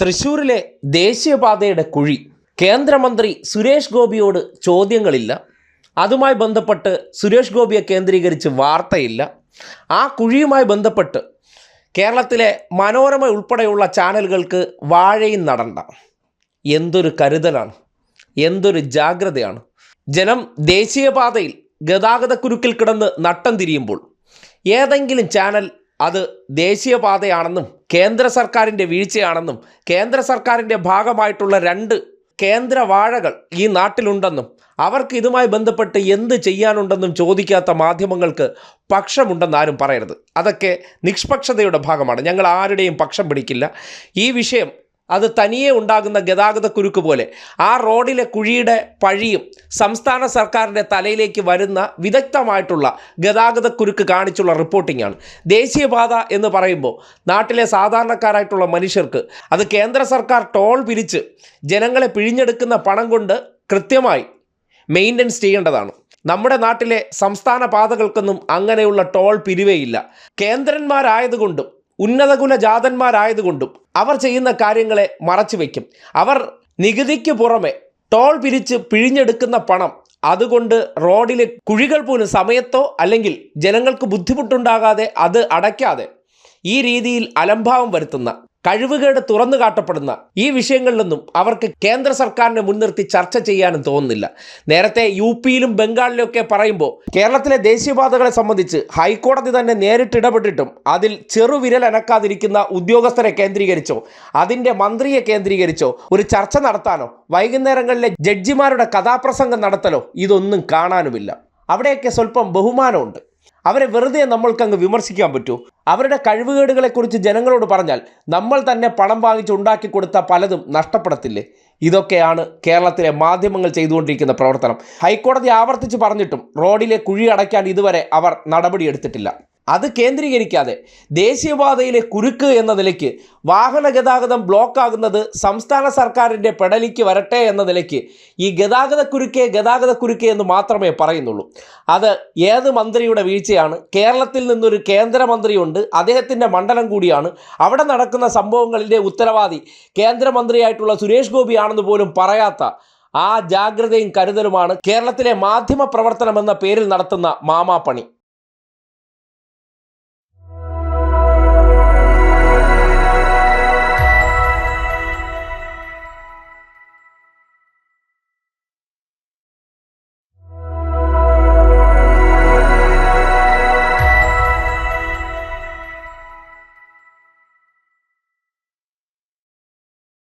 തൃശൂരിലെ ദേശീയപാതയുടെ കുഴി. കേന്ദ്രമന്ത്രി സുരേഷ് ഗോപിയോട് ചോദ്യങ്ങളില്ല. അതുമായി ബന്ധപ്പെട്ട് സുരേഷ് ഗോപിയെ കേന്ദ്രീകരിച്ച് വാർത്തയില്ല. ആ കുഴിയുമായി ബന്ധപ്പെട്ട് കേരളത്തിലെ മനോരമ ഉൾപ്പെടെയുള്ള ചാനലുകൾക്ക് വാഴയും നടണ്ട. എന്തൊരു കരുതലാണ്. എന്തൊരു ജാഗ്രതയാണ്. ജനം ദേശീയപാതയിൽ ഗതാഗതക്കുരുക്കിൽ കിടന്ന് നട്ടം തിരിയുമ്പോൾ ഏതെങ്കിലും ചാനൽ അത് ദേശീയപാതയാണെന്നും കേന്ദ്ര സർക്കാരിന്റെ വീഴ്ചയാണെന്നും കേന്ദ്ര സർക്കാരിന്റെ ഭാഗമായിട്ടുള്ള രണ്ട് കേന്ദ്ര വാഴകൾ ഈ നാട്ടിലുണ്ടെന്നും അവർക്ക് ഇതുമായി ബന്ധപ്പെട്ട് എന്ത് ചെയ്യാനുണ്ടെന്നും ചോദിക്കാത്ത മാധ്യമങ്ങൾക്ക് പക്ഷമുണ്ടെന്ന് ആരും പറയരുത്. അതൊക്കെ നിഷ്പക്ഷതയുടെ ഭാഗമാണ്. ഞങ്ങൾ ആരുടെയും പക്ഷം പിടിക്കില്ല. ഈ വിഷയം അത് തനിയെ ഉണ്ടാകുന്ന ഗതാഗത കുരുക്ക് പോലെ. ആ റോഡിലെ കുഴിയുടെ പഴിയും സംസ്ഥാന സർക്കാരിന്റെ തലയിലേക്ക് വരുന്ന വിദഗ്ധമായിട്ടുള്ള ഗതാഗത കുരുക്ക് കാണിച്ചുള്ള റിപ്പോർട്ടിംഗ് ആണ്. ദേശീയപാത എന്ന് പറയുമ്പോൾ നാട്ടിലെ സാധാരണക്കാരായിട്ടുള്ള മനുഷ്യർക്ക് അത് കേന്ദ്ര സർക്കാർ ടോൾ പിരിച്ച് ജനങ്ങളെ പിഴിഞ്ഞെടുക്കുന്ന പണം കൊണ്ട് കൃത്യമായി മെയിന്റനൻസ് ചെയ്യേണ്ടതാണ്. നമ്മുടെ നാട്ടിലെ സംസ്ഥാന പാതകൾക്കൊന്നും അങ്ങനെയുള്ള ടോൾ പിരിവേയില്ല കേന്ദ്രന്മാരായതുകൊണ്ടും ഉന്നതകുല ജാതന്മാരായതുകൊണ്ടും അവർ ചെയ്യുന്ന കാര്യങ്ങളെ മറച്ചു വയ്ക്കും. അവർ നികുതിക്ക് പുറമെ ടോൾ പിരിച്ച് പിഴിഞ്ഞെടുക്കുന്ന പണം അതുകൊണ്ട് റോഡിലെ കുഴികൾ പോലും സമയത്തോ അല്ലെങ്കിൽ ജനങ്ങൾക്ക് ബുദ്ധിമുട്ടുണ്ടാകാതെ അത് അടയ്ക്കാതെ ഈ രീതിയിൽ അലംഭാവം വരുത്തുന്ന കഴിവുകേട് തുറന്നു കാട്ടപ്പെടുന്ന ഈ വിഷയങ്ങളിലൊന്നും അവർക്ക് കേന്ദ്ര സർക്കാരിനെ മുൻനിർത്തി ചർച്ച ചെയ്യാനും തോന്നുന്നില്ല. നേരത്തെ യു പിയിലും ബംഗാളിലും പറയുമ്പോൾ കേരളത്തിലെ ദേശീയപാതകളെ സംബന്ധിച്ച് ഹൈക്കോടതി തന്നെ നേരിട്ട് ഇടപെട്ടിട്ടും അതിൽ ചെറുവിരൽ അനക്കാതിരിക്കുന്ന ഉദ്യോഗസ്ഥരെ കേന്ദ്രീകരിച്ചോ അതിന്റെ മന്ത്രിയെ കേന്ദ്രീകരിച്ചോ ഒരു ചർച്ച നടത്താനോ വൈകുന്നേരങ്ങളിലെ ജഡ്ജിമാരുടെ കഥാപ്രസംഗം നടത്തലോ ഇതൊന്നും കാണാനുമില്ല. അവിടെയൊക്കെ സ്വല്പം ബഹുമാനമുണ്ട്. അവരെ വെറുതെ നമ്മൾക്ക് അങ്ങ് വിമർശിക്കാൻ പറ്റൂ. അവരുടെ കഴിവുകേടുകളെക്കുറിച്ച് ജനങ്ങളോട് പറഞ്ഞാൽ നമ്മൾ തന്നെ പണം വാങ്ങിച്ച് ഉണ്ടാക്കി കൊടുത്ത പലതും നഷ്ടപ്പെടത്തില്ലേ? ഇതൊക്കെയാണ് കേരളത്തിലെ മാധ്യമങ്ങൾ ചെയ്തുകൊണ്ടിരിക്കുന്ന പ്രവർത്തനം. ഹൈക്കോടതി ആവർത്തിച്ച് പറഞ്ഞിട്ടും റോഡിലെ കുഴി അടയ്ക്കാൻ ഇതുവരെ അവർ നടപടിയെടുത്തിട്ടില്ല. അത് കേന്ദ്രീകരിക്കാതെ ദേശീയപാതയിലെ കുരുക്ക് എന്ന നിലയ്ക്ക് വാഹന ഗതാഗതം ബ്ലോക്കാകുന്നത് സംസ്ഥാന സർക്കാരിന്റെ പെടലിക്ക് വരട്ടെ എന്ന നിലയ്ക്ക് ഈ ഗതാഗത കുരുക്കേ ഗതാഗത കുരുക്ക് എന്ന് മാത്രമേ പറയുന്നുള്ളൂ. അത് ഏത് മന്ത്രിയുടെ വീഴ്ചയാണ്? കേരളത്തിൽ നിന്നൊരു കേന്ദ്രമന്ത്രിയുണ്ട്. അദ്ദേഹത്തിന്റെ മണ്ഡലം കൂടിയാണ്. അവിടെ നടക്കുന്ന സംഭവങ്ങളിലെ ഉത്തരവാദി കേന്ദ്രമന്ത്രിയായിട്ടുള്ള സുരേഷ് ഗോപിയാണെന്ന് പോലും പറയാത്ത ആ ജാഗ്രതയും കരുതലുമാണ് കേരളത്തിലെ മാധ്യമ പ്രവർത്തനം എന്ന പേരിൽ നടത്തുന്ന മാമാപ്പണി